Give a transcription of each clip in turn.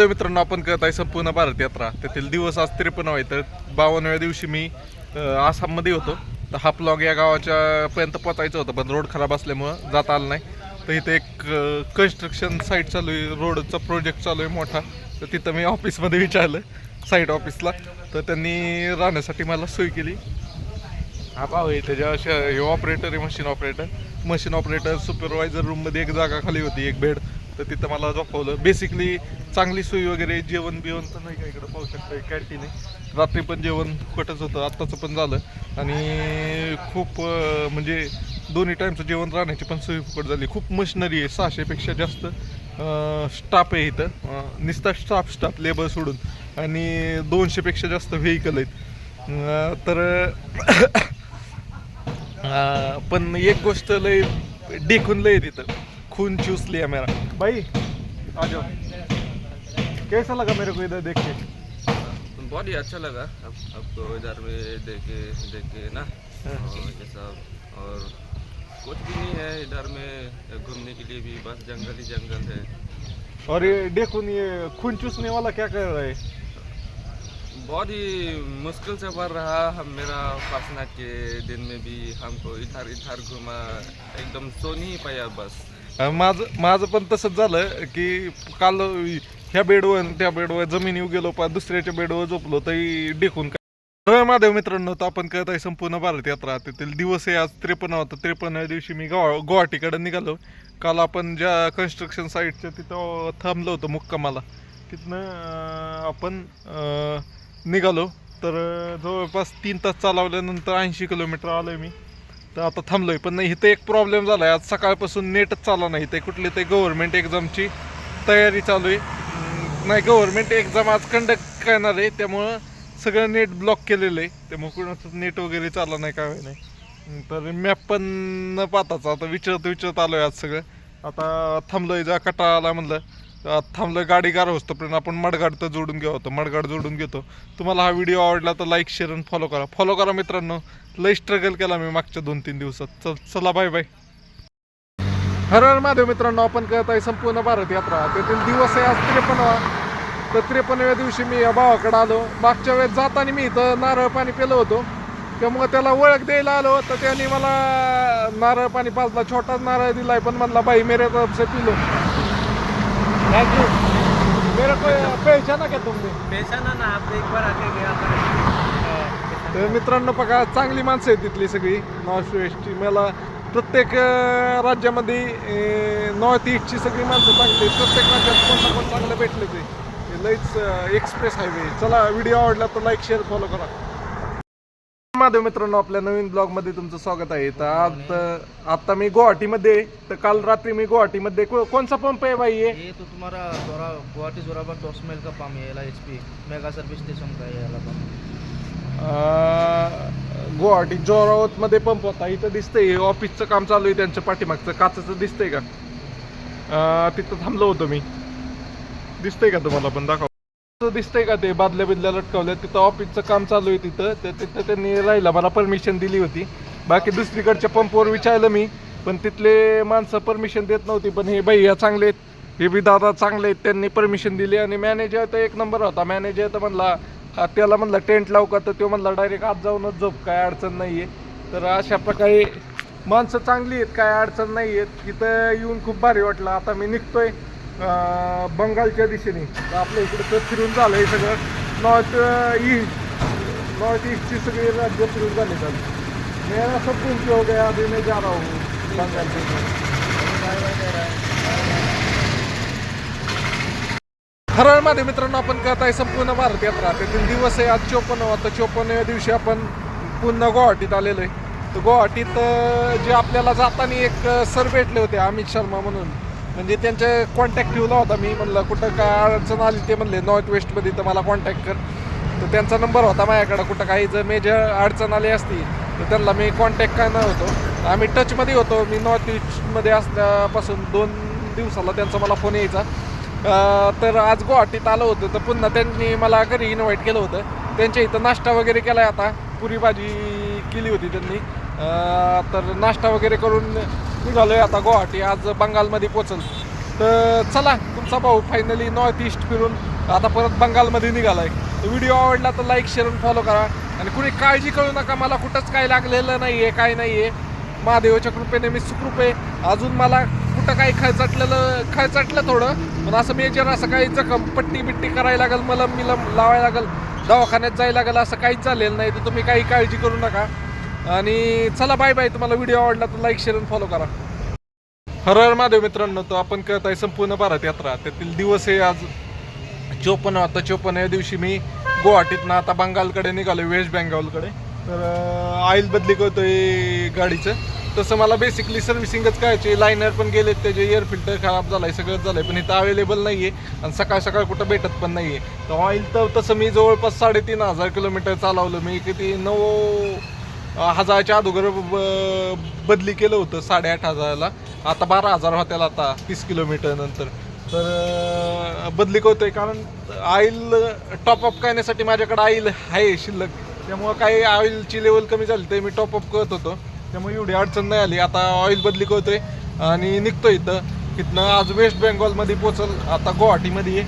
तर मित्रांनो आपण करत आहे संपूर्ण भारत यात्रा. तेथील दिवस आज त्रेपन्न आहे तर बावन्नव्या दिवशी मी आसाममध्ये होतो. तर हापलॉग या गावाच्या पर्यंत पोचायचं होतं पण रोड खराब असल्यामुळं जाता आलं नाही. तर इथे एक कन्स्ट्रक्शन साईट चालू आहे. रोडचा प्रोजेक्ट चालू आहे मोठा. तर तिथं मी ऑफिसमध्ये विचारलं साईट ऑफिसला तर त्यांनी राहण्यासाठी मला सोय केली. हा पाहू आहे त्याच्या हे ऑपरेटर आहे machine operator machine operator supervisor रूममध्ये एक जागा खाली होती एक बेड तर तिथं मला झोपवलं. बेसिकली चांगली सोयी वगैरे जेवण बिवण तर नाही का इकडं पाहू शकता कॅन्टीन आहे. रात्री पण जेवण फुकटच होतं आत्ताचं पण झालं. आणि खूप म्हणजे दोन्ही टाईमचं जेवण राहण्याची पण सोयी फुकट झाली. खूप मशिनरी आहे सहाशेपेक्षा जास्त स्टाफ आहे इथं. निस्ता नुसता स्टाफ स्टाफ लेबर सोडून. आणि दोनशेपेक्षा जास्त व्हेकल आहेत. तर पण एक गोष्ट लय डेकून लय आहे तिथं. खून चूस लिया मेरा। भाई आ जाओ। कैसा लगा मेरे को इधर देख के? बहुत ही अच्छा लगा। अब आपको इधर में देखे देखे ना। हाँ। और ये सब। और कुछ भी नहीं है इधर में। घूमने के लिए भी बस जंगल ही जंगल है। और ये देखो ये खून चूसने वाला क्या कर रहा है? बहुत ही मुश्किल से सफ़र रहा हम मेरा फासना के दिन में भी। हमको इधर इधर घूमा। एकदम सो नहीं पाया बस। माझं माझं पण तसंच झालं की काल ह्या बेडवर त्या बेडवर जमिनीवर गेलो पा दुसऱ्याच्या बेडवर झोपलो तरी डेकून काय हो, तर मित्रांनो तर आपण करत आहे संपूर्ण भारत यात्रा. तेथील दिवस आज त्रेपन्न होता. त्रेपन्न दिवशी मी गाव गुवाहाटीकडे निघालो. काल आपण ज्या कन्स्ट्रक्शन साईटच्या तिथं थांबलो होतो मुक्कामाला तिथनं आपण निघालो. तर जवळपास तीन तास चालवल्यानंतर ऐंशी किलोमीटर आलोय मी. तर आता थांबलोय पण नाही इथं एक प्रॉब्लेम झाला आहे आज सकाळपासून नेटच चालला नाही. ते कुठली ते गव्हर्नमेंट एक्झामची तयारी चालू आहे नाही गव्हर्नमेंट एक्झाम आज कंडक्ट करणार आहे. त्यामुळं सगळं नेट ब्लॉक केलेलं आहे त्यामुळे कुणाचं नेट वगैरे चालला नाही काय नाही. तर मॅप पण न पाहताच आता विचारत विचारत आलोय आज सगळं. आता थांबलोय जा कटाळा आला म्हणलं. थांबलं गाडी गार तोपर्यंत आपण मडगाड तर जोडून घेऊ होतं. मडगाड जोडून घेतो. तुम्हाला हा व्हिडिओ आवडला तर लाईक शेअर आणि फॉलो करा. फॉलो करा मित्रांनो. लय स्ट्रगल केला मी मागच्या दोन तीन दिवसात. चल चला बाय बाय हर हर महादेव मित्रांनो आपण करत आहे संपूर्ण भारत यात्रा. तेथील दिवस आहे आज त्रेपन्नवा तर त्रेपन्नव्या दिवशी मी या भावाकडे आलो. मागच्या वेळेस जाताना मी इथं नारळ पाणी पिलं होतो. त्यामुळे त्याला ओळख द्यायला आलो. तर त्याने मला नारळ पाणी पाजला. छोटाच नारळ दिलाय पण म्हणला बाई मेरे तरफ से पिलो थैंक यू मेरे को पहचाना क्या तुमने? पहचाना ना आप एक बार आके गया था तर मित्रांनो बघा चांगली माणसं आहेत तिथली सगळी नॉर्थ वेस्टची मला प्रत्येक अं, राज्यामध्ये नॉर्थ ईस्टची सगळी माणसं चांगली आहेत. प्रत्येक राज्यात कोण ना कोण चांगलं भेटलं ते. हे लईच एक्सप्रेस हायवे चला व्हिडिओ आवडला तर लाईक शेअर फॉलो करा. महादेव मित्रांनो आपल्या नवीन ब्लॉगमध्ये तुमचं स्वागत आहे. तर आज आता मी गुवाहाटीमध्ये आहे. तर काल रात्री मी गुवाहाटीमध्ये को- कोणचा पंप आहे बाई हे? ये तो तुम्हारा जोरा गुवाहाटी जोराबाद दस माइल का पाम है L H P mega service station का है वाला अं, गुवाहाटी जोरावत मध्ये पंप होता. इथं दिसतंय ऑफिसचं काम चालू आहे त्यांच्या पाठीमागचं. काचचं दिसतंय का? अं, तिथं थांबलो होतो मी. दिसतंय का तुम्हाला पण? दाखव. दिसतंय का ते? बादल्या बिदल्या लटकवल्या तिथं ऑफिसचं काम चालू आहे तिथं. तर तिथं त्यांनी राहिला. मला परमिशन दिली होती. बाकी दुसरीकडच्या पंपवर विचारलं मी. पण तिथले माणसं परमिशन देत नव्हती. पण हे भैया चांगले आहेत. हे बी दादा चांगले आहेत. त्यांनी परमिशन दिली आणि मॅनेजर तर एक नंबर होता. मॅनेजर तर म्हणला त्याला म्हणला टेंट लावू का? तर तो म्हणला डायरेक्ट आत जाऊनच झोप. काय अडचण नाही आहे तर अशा प्रकारे माणसं चांगली आहेत. काय अडचण नाही आहेत तिथं येऊन खूप भारी वाटलं. आता मी निघतोय. बंगालच्या दिशेने. आपल्या इकडं तर फिरून झालं हे सगळं नॉर्थ ईस्ट नॉर्थ ईस्टची सगळी राज्य फिरून झाले तर. मेरा सब कुछ हो गया अभी मैं जा रहा हूँ बंगाल के हरळ मित्रांनो आपण करत आहे संपूर्ण भारत यात्रा. त्यातील दिवस आहे आज चोपन्न आता चोपन्नव्या दिवशी आपण पुन्हा गुवाहाटीत आलेलो आहे. तर गुवाहाटीत जे आपल्याला जाताना एक सर भेटले होते अमित शर्मा म्हणून. म्हणजे त्यांचे कॉन्टॅक्ट ठेवला होता मी म्हणलं कुठं काय अडचण आली ते म्हणले नॉर्थ वेस्टमध्ये तर मला कॉन्टॅक्ट कर. तर त्यांचा नंबर होता माझ्याकडं कुठं काही जर मेजर अडचण आली असती तर त्यांना मी कॉन्टॅक्ट करणार होतो. आम्ही टचमध्ये होतो मी नॉर्थ ईस्टमध्ये असल्यापासून दोन दिवसाला त्यांचा मला फोन यायचा. तर आज गुवाहाटीत आलं होतं तर पुन्हा त्यांनी मला घरी इन्व्हाइट केलं होतं. त्यांच्या इथं नाश्ता वगैरे केला आहे आता पुरी भाजी केली होती त्यांनी. तर नाश्ता वगैरे करून निघालो आहे आता गुवाहाटी आज बंगालमध्ये पोचल. तर चला तुमचा भाऊ फायनली नॉर्थ ईस्ट फिरून आता परत बंगालमध्ये निघालाय. तर व्हिडिओ आवडला तर लाईक शेअर फॉलो करा. आणि कुणी काळजी करू नका मला कुठंच काय लागलेलं नाही आहे काय नाही आहे महादेवाच्या कृपेने मी सुखरूप आहे. अजून मला कुठं काही खळचटलेलं खळचटलं थोडं पण असं मेजर असं काही जखम पट्टी बिट्टी करायला लागेल मलम मिलम लावायला लागेल दवाखान्यात जायला लागेल असं काहीच झालेलं नाही. तर तुम्ही काही काळजी करू नका. आणि चला बाय बाय तुम्हाला व्हिडिओ आवडला तर लाईक शेअर फॉलो करा. हर महादेव मित्रांनो तो आपण करत आहे संपूर्ण भारत यात्रा. त्यातील दिवस हे आज चोपन्न आता चोपन्न या दिवशी मी गुवाहाटीतनं आता बंगालकडे निघालो वेस्ट बेंगॉलकडे. तर ऑइल बदली करतोय गाडीचं. तसं मला बेसिकली सर्व्हिसिंगच करायची लायनर पण गेलेत त्याचे एअर फिल्टर खराब झालाय सगळंच झालंय पण इथं अवेलेबल नाही आहे आणि सकाळ सकाळ कुठं भेटत पण नाही आहे तर ऑइल तर तसं मी जवळपास साडेतीन हजार किलोमीटर चालवलं. मी किती? नऊ हजाराच्या अगोदर ब- बदली केलं होतं साडेआठ हजाराला. आता बारा हजार होत्याला आता तीस किलोमीटर नंतर. तर अं, बदली आहे कारण ऑइल टॉपअप करण्यासाठी माझ्याकडे ऑइल आहे शिल्लक. त्यामुळं काही ऑइलची लेवल कमी झाली तर मी टॉपअप करत होतो. त्यामुळे एवढी अडचण नाही आली. आता ऑइल बदली करतोय आणि निघतो इथं. इथनं आज वेस्ट बेंगॉलमध्ये पोचल आता गुवाहाटीमध्ये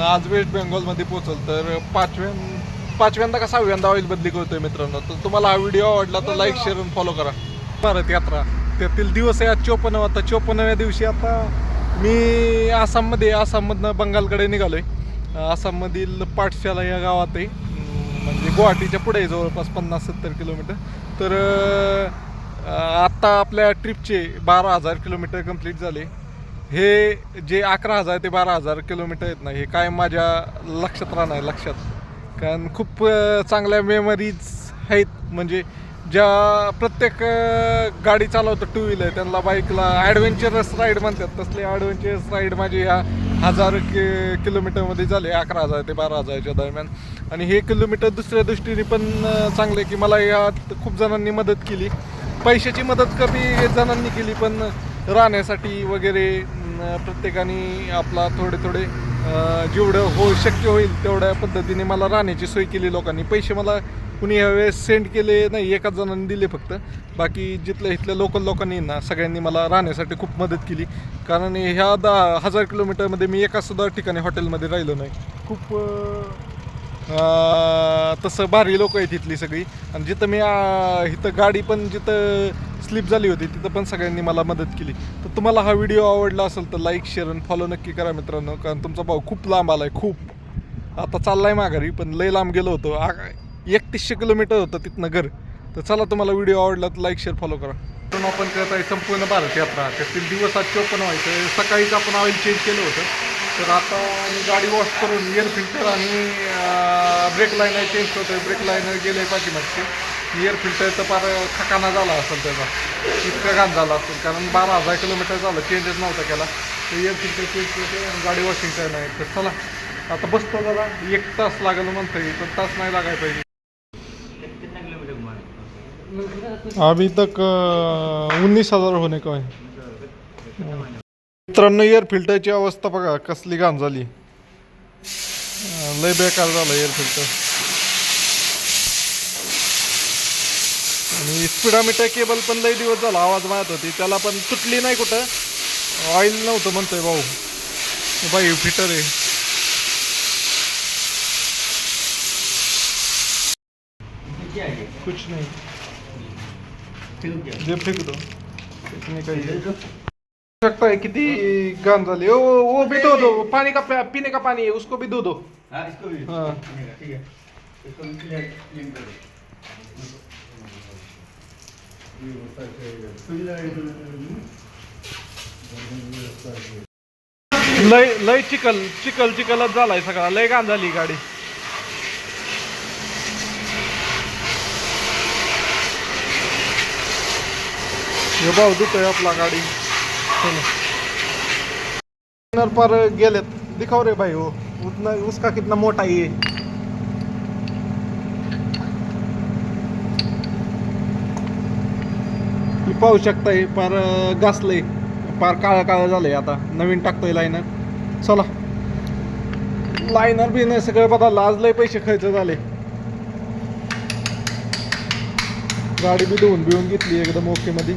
आज वेस्ट बेंगॉलमध्ये पोचल तर पाचव्या पाचव्यांदा का सहाव्यांदा ऑइल बदली करतोय मित्रांनो. तर तुम्हाला हा व्हिडिओ आवडला तर लाईक शेअर आणि फॉलो करा. भारत यात्रा. त्यातील दिवस आहे आज चोपन्न आता चोपन्नव्या दिवशी आता मी आसाममध्ये आसाममधनं बंगालकडे निघालोय. आसाममधील पाठशाला या गावात आहे म्हणजे गुवाहाटीच्या पुढे जवळपास पन्नास सत्तर किलोमीटर. तर आत्ता आपल्या ट्रिपचे बारा हजार किलोमीटर कंप्लीट झाले. हे जे अकरा हजार ते बारा हजार किलोमीटर आहेत ना हे काय माझ्या लक्षात राहणार लक्षात. कारण खूप चांगल्या मेमरीज आहेत. म्हणजे ज्या प्रत्येक गाडी चालवतो टू व्हीलर त्यांना बाईकला ॲडव्हेंचरस राईड म्हणतात. तसले ॲडव्हेंचरस राईड माझे ह्या हजार कि किलोमीटरमध्ये झाले अकरा हजार ते बारा हजारच्या दरम्यान. आणि हे किलोमीटर दुसऱ्या दृष्टीने पण चांगले की मला यात खूप जणांनी मदत केली. पैशाची मदत कमी जणांनी केली पण राहण्यासाठी वगैरे प्रत्येकाने आपला थोडे थोडे जेवढं हो शक्य होईल तेवढ्या पद्धतीने मला राहण्याची सोय केली लोकांनी. पैसे मला कुणी यावेळेस सेंड केले नाही एकाच जणांनी दिले फक्त. बाकी जिथल्या इथल्या लोकल लोकांनी ना सगळ्यांनी मला राहण्यासाठी खूप मदत केली. कारण ह्या दहा हजार किलोमीटरमध्ये मी एकासुद्धा ठिकाणी हॉटेलमध्ये राहिलो नाही. खूप तसं भारी लोक आहेत इथली सगळी. आणि जिथं मी इथं गाडी पण जिथं स्लिप झाली होती तिथं पण सगळ्यांनी मला मदत केली. तर तुम्हाला हा व्हिडिओ आवडला असेल तर लाईक शेअर आणि फॉलो नक्की करा मित्रांनो कारण तुमचा भाऊ खूप लांब आला आहे खूप. आता चाललाय माघारी पण लय लांब गेलो होतो. आ- एकतीसशे किलोमीटर होतं तिथनं घर. तर चला तुम्हाला व्हिडिओ आवडला तर लाईक शेअर फॉलो करा. पण आपण करत आहे संपूर्ण भारत यात्रा. त्यातील दिवस आज चोपन्न व्हायचं. सकाळीच आपण ऑइल चेंज केलं होतं. तर आता मी गाडी वॉश करून एअर फिल्टर आणि ब्रेक लाईनर चेंज करतोय. ब्रेक लाईनर गेले पाठीमागचे. एअर फिल्टरचा पार थकाना झाला असेल त्याचा. इतका घाण झाला असेल कारण बारा हजार किलोमीटर झालं चेंजच नव्हता केला. तर एअर फिल्टर चेंज गाडी वॉशिंग काय नाही तर चला आता बसतो जरा एक तास लागेल म्हणतोय पण तास नाही लागायला पाहिजे अभी तक उन्नीस हजार होणे का मित्रांनो एअर फिल्टरची अवस्था बघा कसली घाण झाली. लय बेकार झालं एअर फिल्टर आणि स्पीडामीटर केबल पण लय दिवस झाला आवाज मारत होती. त्याला पण तुटली नाही कुठं. ऑइल नव्हतं म्हणतोय भाऊ. बाई फिटर आहे. कुछ नहीं. जे फेक दो सकता है किती घाण झाली. ओ वो भी दो दो पानी का पीने का पानी है उसको भी दो दो. हाँ इसको भी हाँ. ठीक है इसको भी लय लय चिकल चिकल चिकलच झालाय सगळा. लय घाण झाली गाडी. हे भाऊ दुखतोय आपला गाडी. पर गेलेत. दिखाव रे भाई हो. उतना उसका कितना मोटा ये तुम्ही पाहू शकताय पार घासलंय. पार काळं काळं झालंय आता. नवीन टाकतोय लायनर चला. लायनर बी नाही सगळं बदललं. आज लय पैसे खर्च झाले. गाडी बी धुवून बिवून घेतली एकदम ओके मध्ये.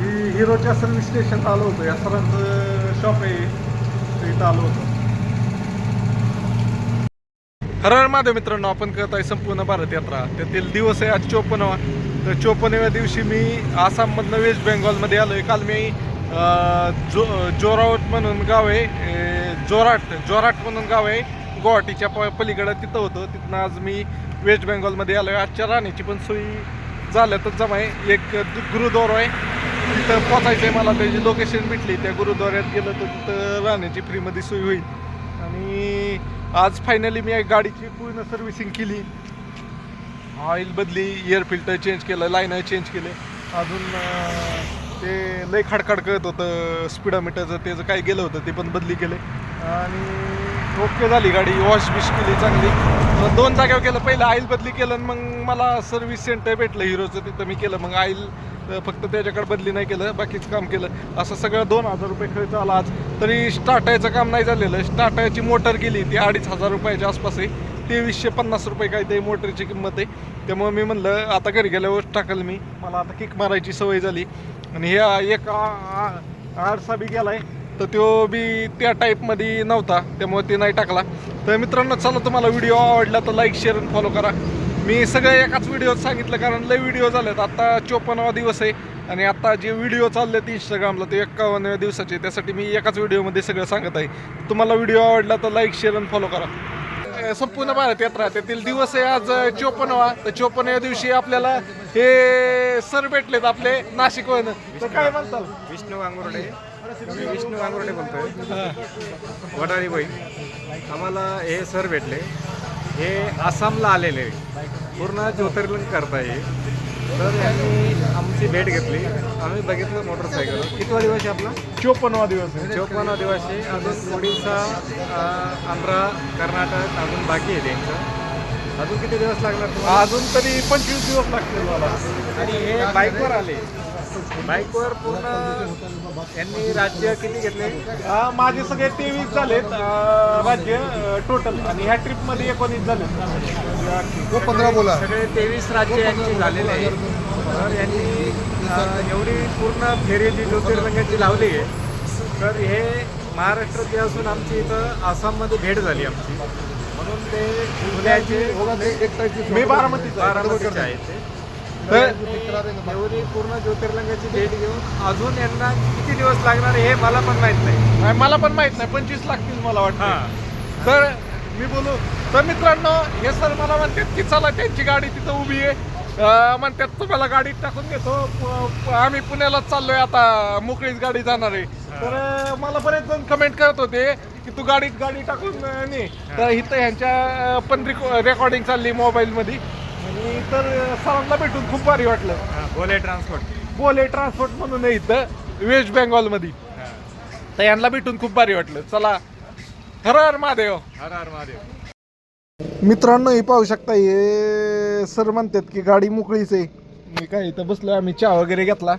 ही- हिरोच्या सर्व्हिस स्टेशन आलो होतो. या सरांचं शॉप आहे. तर इथं आलो होतो. हर माझ्या मित्रांनो आपण करत आहे संपूर्ण भारत यात्रा. त्यातील दिवस आहे आज चोपन्नवा तर चोपन्नव्या दिवशी मी आसाममधनं वेस्ट बेंगॉलमध्ये आलो आहे काल मी जो जोरावट म्हणून गाव आहे जोराट जोराट म्हणून गाव आहे. गुवाहाटीच्या प पलीकडं तिथं होतं. तिथनं आज मी वेस्ट बेंगॉलमध्ये आलो आहे आजच्या राहण्याची पण सोयी झाल्या तर जमा आहे. एक दु- गुरुद्वारा आहे. तिथं पोचायचं आहे मला. त्याची लोकेशन भेटली. त्या गुरुद्वाऱ्यात गेलं तर तिथं राहण्याची फ्रीमध्ये सोय होईल. आणि आज फायनली मी गाडीची पूर्ण सर्व्हिसिंग केली. ऑइल बदली एअर फिल्टर चेंज केलं लायनर चेंज केले. अजून ते लय खडखड करत होतं स्पीडोमीटरचं त्याचं काय गेलं होतं ते पण बदली केले. आणि ओके झाली गाडी वॉश बिश केली चांगली. दोन जागेवर केलं पहिलं ऑइल बदली केलं आणि मग मला सर्व्हिस सेंटर भेटलं हिरोचं तिथं मी केलं. मग ऑइल फक्त त्याच्याकडे बदली नाही केलं बाकीचं काम केलं. असं सगळं दोन हजार रुपये खर्च आला आज. तरी स्टार्टायचं काम नाही झालेलं. स्टार्टायची मोटर गेली ती अडीच हजार रुपयाच्या आसपास आहे. तेवीसशे पन्नास रुपये काय ते मोटरची किंमत आहे. त्यामुळे मी म्हणलं आता घरी गेल्यावर टाकल मी. मला आता किक मारायची सवय झाली. आणि ह्या एक आरसा बी गेलाय. तर तो बी त्या टाईपमध्ये नव्हता. त्यामुळे ते नाही टाकला. तर मित्रांनो चला तुम्हाला व्हिडिओ आवडला तर लाईक शेअर आणि फॉलो करा. मी सगळं एकाच व्हिडिओत सांगितलं कारण लय व्हिडिओ झालेत. आता चोपन्नवा दिवस आहे आणि आता जे व्हिडिओ चाललेत इंस्टाग्रामला ते एक्कावन्नव्या दिवसाचे त्यासाठी मी एकाच व्हिडिओमध्ये सगळं सांगत आहे. तुम्हाला व्हिडिओ आवडला तर लाईक शेअर आणि फॉलो करा. संपूर्ण भारत यात्रा त्यातील दिवस आहे आज चोपन्नवा. तर चोपन्नव्या दिवशी आपल्याला हे सर भेटलेत आपले नाशिक तर काय म्हणतात विष्णू वांगुर्डे. मी विष्णू वांगुर्डे बोलतोय. वडारी बाई. आम्हाला हे सर भेटले. हे आसामला आलेले पूर्ण ज्योतिर्लिंग करताय हे. तर यांनी आमची भेट घेतली. आम्ही बघितलं मोटरसायकल कितवा दिवस आहे आपला? चोपन्नवा दिवस आहे. चौपन्न दिवस आहे. अजून ओडिसा आंध्रा कर्नाटक अजून बाकी आहे त्यांचं. अजून किती दिवस लागणार अजून तरी पंचवीस दिवस लागतील मला. आणि हे बाईकवर आले. बाईकवर पूर्ण यांनी राज्य किती घेतले? अं, माझे सगळे तेवीस झालेत अं, राज्य टोटल आणि ह्या ट्रिपमध्ये एकोणीस झाले. पंधरा बोला. सगळे तेवीस राज्य यांची झालेले आहे तर यांनी अं, एवढी पूर्ण फेरी जी ज्योतिर्लिंगाची लावली आहे. तर हे महाराष्ट्रात असून आमची इथं आसाममध्ये भेट झाली आमची. म्हणून ते पुण्याचे मी बारामतीचा आहे. बारामतीचे आहेत ते तर एवढी पूर्ण ज्योतिर्लिंगाची भेट घेऊन अजून यांना किती दिवस लागणार हे मला पण माहीत नाही. नाही, मला पण माहीत नाही. पंचवीस लागतील मला वाटतं. तर मी बोलू तर मित्रांनो हे सर मला म्हणतात की चला त्यांची गाडी तिथं उभी आहे. अं, म्हणतात तुम्हाला गाडीत टाकून प- प- आम्ही पुण्याला चाललोय आता मोकळीच गाडी जाणार आहे. तर अं, मला बरेच जण कमेंट करत होते की तू गाडीत गाडी टाकून अं, ने. तर इथं ह्यांच्या अं, पण रेकॉर्डिंग चालली मोबाईलमध्ये. आणि तर सरांना भेटून खूप भारी वाटलं. बोले ट्रान्सपोर्ट. बोले ट्रान्सपोर्ट म्हणून आहे इथं वेस्ट बेंगॉलमध्ये. तर यांना भेटून खूप भारी वाटलं. चला हर हर महादेव. हर हर महादेव. मित्रांनो हे पाहू शकता हे सर म्हणतात की गाडी मोकळीच आहे. मी काय इथं बसलोय आम्ही चहा वगैरे घेतला.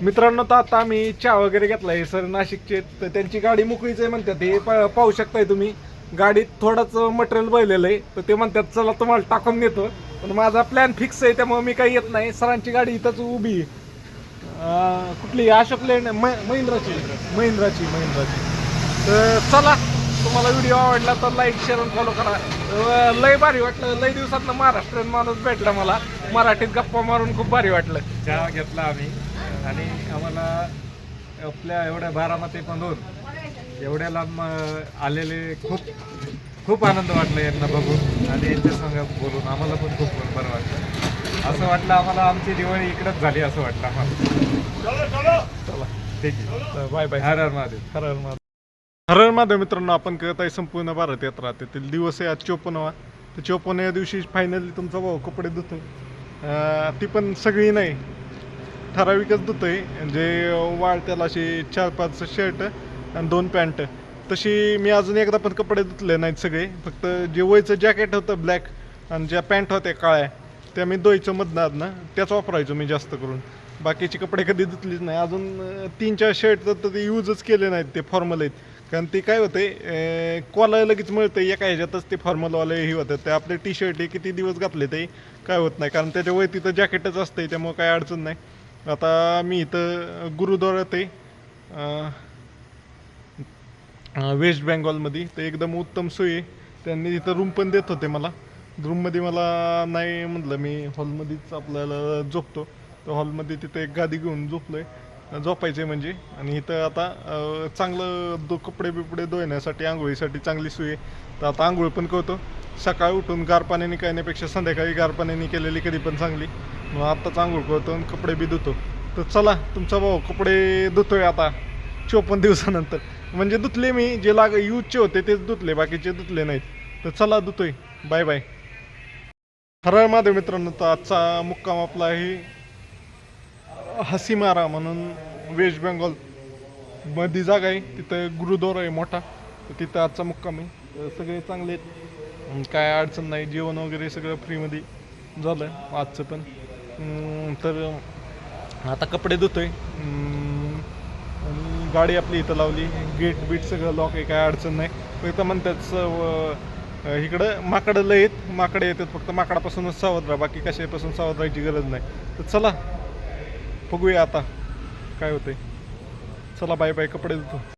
मित्रांनो तर आता आम्ही चहा वगैरे घेतला. हे सर नाशिकचे तर त्यांची गाडी मोकळीच आहे म्हणतात. हे पा- पाहू शकताय तुम्ही. गाडीत थोडंच मटेरियल बळलेलं आहे. तर ते म्हणतात चला तुम्हाला टाकून देतो. पण माझा प्लॅन फिक्स आहे त्यामुळे मी काही येत नाही. सरांची गाडी इथंच उभी आहे. कुठली? अशोक लेंड महिंद्राची. महिंद्राची महिंद्राची. तर चला तुम्हाला व्हिडिओ आवडला तर लाईक शेअर आणि फॉलो करा. लई लय भारी वाटलं. लय दिवसातनं महाराष्ट्रीयन माणूस भेटला मला. मराठीत गप्पा मारून खूप भारी वाटलं. चहा घेतला आम्ही. आणि आम्हाला आपल्या एवढ्या बारामतीमधून एवढ्या लांब आलेले खूप खूप आनंद वाटला यांना बघून आणि यांच्या संग बोलून. आम्हाला पण खूप बरं वाटलं. असं वाटलं आम्हाला आमची दिवाळी इकडंच झाली असं वाटलं आम्हाला. चला ठीक आहे. Bye bye. हर हर महादेव. हर हर महादेव. हर हर महादेव मित्रांनो आपण करत आहे संपूर्ण भारत यात्रा. त्यातील दिवस आहे आज चोपन्नवा. तर चोपन्न या दिवशी फायनली तुमचा भाऊ कपडे धुतोय. अं, ती पण सगळी नाही. ठराविकच धुतोय. म्हणजे वाळ त्याला अशी चार पाच शर्ट आणि दोन पॅन्ट. तशी मी अजून एकदा पण कपडे धुतले नाहीत सगळे. फक्त जे वयचं जॅकेट होतं ब्लॅक आणि ज्या पॅन्ट होत्या काळ्या त्या मी दोयचं मधनं ना त्याच वापरायचो मी जास्त करून. बाकीचे कपडे कधी धुतलीच नाही. अजून तीन चार शर्ट तर ते यूजच केले नाहीत ते फॉर्मल आहेत. कारण ते काय होते कॉला लगेच मिळतं एका ह्याच्यातच ते फॉर्मलवाले हे होतं ते आपले टी शर्ट हे किती दिवस घातले ते काय होत नाही. कारण त्याच्या वय तिथं जॅकेटच असते त्यामुळं काय अडचण नाही. आता मी इथं गुरुद्वारात आहे. वेस्ट बेंगॉलमध्ये. तर एकदम उत्तम सोय आहे. त्यांनी तिथं रूम पण देत होते मला. रूममध्ये मला नाही म्हटलं मी हॉलमध्येच आपल्याला झोपतो. तर हॉलमध्ये तिथं एक गादी घेऊन झोपलो आहे झोपायचे म्हणजे. आणि इथं आता चांगलं दो कपडे बिपडे धुण्यासाठी आंघोळीसाठी चांगली सोय आहे. तर आता आंघोळ पण करतो. सकाळी उठून गार पाण्याने करण्यापेक्षा संध्याकाळी गार पाण्याने केलेली कधी पण चांगली. मग आत्ताच आंघोळ करतो आणि कपडे बी धुतो. तर चला तुमचा भाऊ कपडे धुतोय आता. चोपन्न दिवसानंतर. म्हणजे धुतले मी जे लाग यूजचे होते तेच धुतले बाकीचे धुतले नाहीत. तर चला धुतोय. बाय बाय हरळ माधव मित्रांनो तर आजचा मुक्काम आपला आहे हसीमारा म्हणून वेस्ट बेंगॉलमध्ये जागा आहे. तिथं गुरुद्वारा आहे मोठा. तर तिथं आजचा मुक्काम आहे. सगळे चांगले आहेत. काय अडचण नाही. जेवण वगैरे सगळं फ्रीमध्ये झालं आजचं पण. तर आता कपडे धुतोय. गाडी आपली इथं लावली. गेट बीट सगळं लॉक आहे काय अडचण नाही. फक्त म्हणतात स- व- इकडं माकडं लय आहेत. माकडे येतात फक्त माकडापासूनच सावध राहा. बाकी कशापासून सावध राहायची गरज नाही. तर चला बघूया आता. काय होतंय. चला बाय बाय कपडे धुतो.